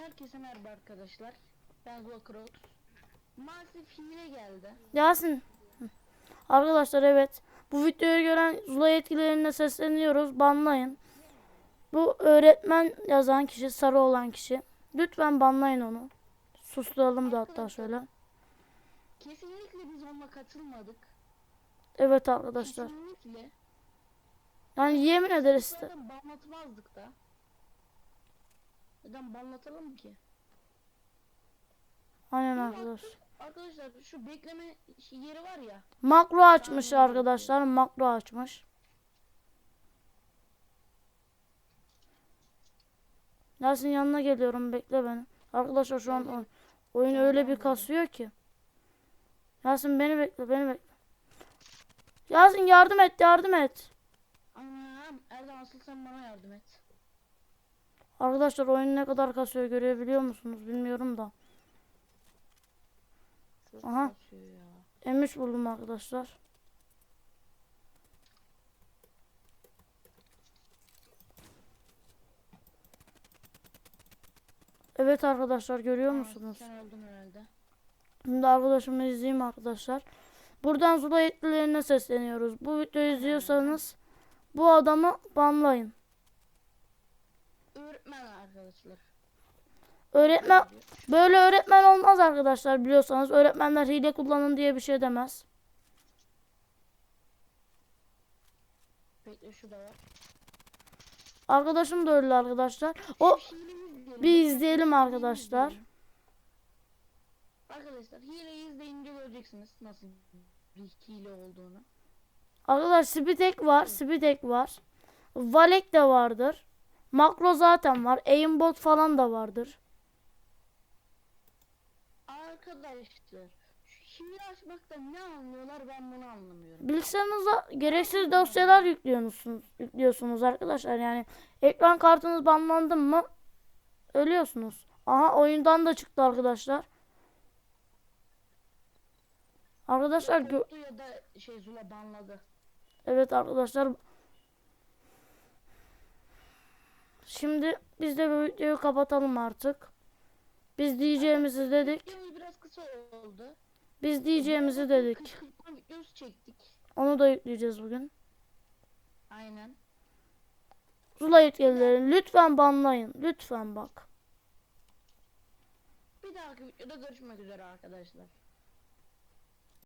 Herkese merhaba arkadaşlar. Ben Zolkrot. Maalesef hile geldi. Yasin. Arkadaşlar evet. Bu videoyu gören Zula yetkililerine sesleniyoruz. Banlayın. Bu öğretmen yazan kişi, sarı olan kişi. Lütfen banlayın onu. Susturalım da hatta şöyle. Kesinlikle biz onunla katılmadık. Evet arkadaşlar. Kesinlikle. Yani yemin ederiz. banlatmazdık da. Neden banlatalım ki? Aynen arkadaşlar. Arkadaşlar şu bekleme yeri var ya. Makro açmış arkadaşlar. Makro açmış. Yasin yanına geliyorum. Bekle beni. Arkadaşlar şu an oy- oyun öyle bir kasıyor ki. Yasin beni bekle. Beni bekle. Yasin yardım et. Yardım et. Anam Erdem asıl sen bana yardım et. Arkadaşlar oyun ne kadar kasıyor görebiliyor musunuz bilmiyorum da. Çok Aha. kasıyor ya. M3 buldum arkadaşlar. Evet arkadaşlar görüyor Aa, musunuz? Sen öldün herhalde. Şimdi arkadaşımı izleyeyim arkadaşlar. Buradan Zula yetkililerine sesleniyoruz. Bu videoyu izliyorsanız bu adamı banlayın. Öğretmen arkadaşlar. Öğretmen böyle öğretmen olmaz arkadaşlar biliyorsanız. Öğretmenler hile kullanın diye bir şey demez. Bekle şu da var. Arkadaşım da öyle arkadaşlar. O bir izleyelim arkadaşlar. Arkadaşlar hileyi izleyince göreceksiniz nasıl bir hile olduğunu. Arkadaş Spitek var. Spitek var. Valek de vardır. Makro zaten var. Aimbot falan da vardır. Arkadaşlar şu hile açmaktan ne anlıyorlar ben bunu anlamıyorum. Bilgisayarınıza gereksiz dosyalar yüklüyorsunuz, yüklüyorsunuz arkadaşlar. Yani ekran kartınız banlandı mı ölüyorsunuz. Aha oyundan da çıktı arkadaşlar. Arkadaşlar ya da şey Zula banladı. evet arkadaşlar. Şimdi biz de bu videoyu kapatalım artık. Biz diyeceğimizi dedik. Biraz kısa oldu. Biz diyeceğimizi dedik. Videosu çektik. Onu da yükleyeceğiz bugün. Aynen. Zula yetkilileri lütfen banlayın. Lütfen bak. Bir dahaki videoda görüşmek üzere arkadaşlar.